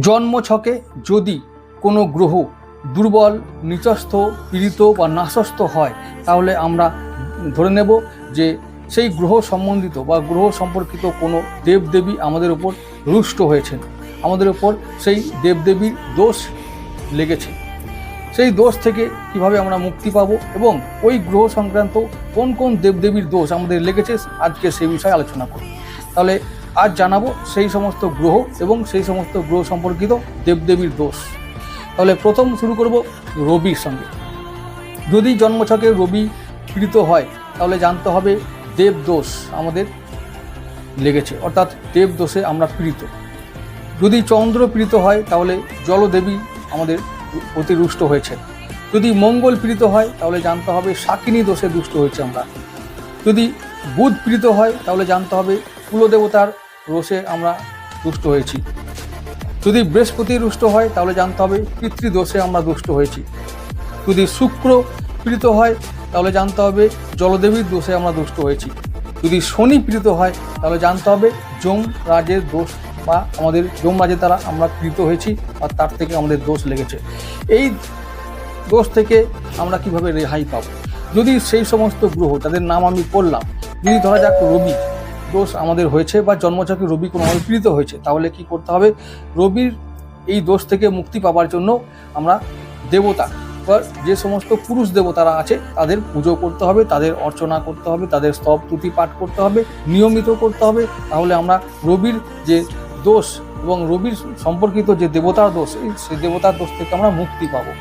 জন্ম ছকে যদি কোনো গ্রহ দুর্বল, নিচস্থ, পীড়িত বা নাশস্থ হয়, তাহলে আমরা ধরে নেব যে সেই গ্রহ সম্বন্ধিত বা গ্রহ সম্পর্কিত কোনো দেবদেবী আমাদের উপর রুষ্ট হয়েছেন। আমাদের উপর সেই দেবদেবীর দোষ লেগেছে। সেই দোষ থেকে কীভাবে আমরা মুক্তি পাব এবং ওই গ্রহ সংক্রান্ত কোন কোন দেবদেবীর দোষ আমাদের লেগেছে, আজকে সেই বিষয়ে আলোচনা করব। তাহলে আজ জানাব সেই সমস্ত গ্রহ এবং সেই সমস্ত গ্রহ সম্পর্কিত দেবদেবীর দোষ। তাহলে প্রথম শুরু করব রবির সঙ্গে। যদি জন্মছকে রবি পীড়িত হয়, তাহলে জানতে হবে দেব দোষ আমাদের লেগেছে, অর্থাৎ দেব দোষে আমরা পীড়িত। যদি চন্দ্র পীড়িত হয়, তাহলে জলদেবী আমাদের প্রতি রুষ্ট হয়েছে। যদি মঙ্গল পীড়িত হয়, তাহলে জানতে হবে শাকিনী দোষে দুষ্ট হয়েছে আমরা। যদি বুধ পীড়িত হয়, তাহলে জানতে হবে কুলদেবতার রোষে আমরা দুষ্ট হয়েছি। যদি বৃহস্পতি রুষ্ট হয়, তাহলে জানতে হবে পিতৃদোষে আমরা দুষ্ট হয়েছি। যদি শুক্র পীড়িত হয়, তাহলে জানতে হবে জলদেবীর দোষে আমরা দুষ্ট হয়েছি। যদি শনি পীড়িত হয়, তাহলে জানতে হবে যম রাজের দোষ বা আমাদের যম রাজের দ্বারা আমরা পীড়িত হয়েছি আর তার থেকে আমাদের দোষ লেগেছে। এই দোষ থেকে আমরা কীভাবে রেহাই পাবো? যদি সেই সমস্ত গ্রহ তাদের নাম আমি করলাম যদি ধরা যাক রবি দোষ আমাদের হয়েছে বা জন্মচক্রে রবি কোনোভাবে পীড়িত হয়েছে, তাহলে কি করতে হবে? রবির এই দোষ থেকে মুক্তি পাওয়ার জন্য আমরা দেবতা বা যে সমস্ত পুরুষ দেবতারা আছে, তাদের পুজো করতে হবে, তাদের অর্চনা করতে হবে, তাদের স্তব তুতি পাঠ করতে হবে, নিয়মিত করতে হবে। তাহলে আমরা রবির যে দোষ এবং রবির সম্পর্কিত যে দেবতার দোষ সেই দেবতার দোষ থেকে আমরা মুক্তি পাবো।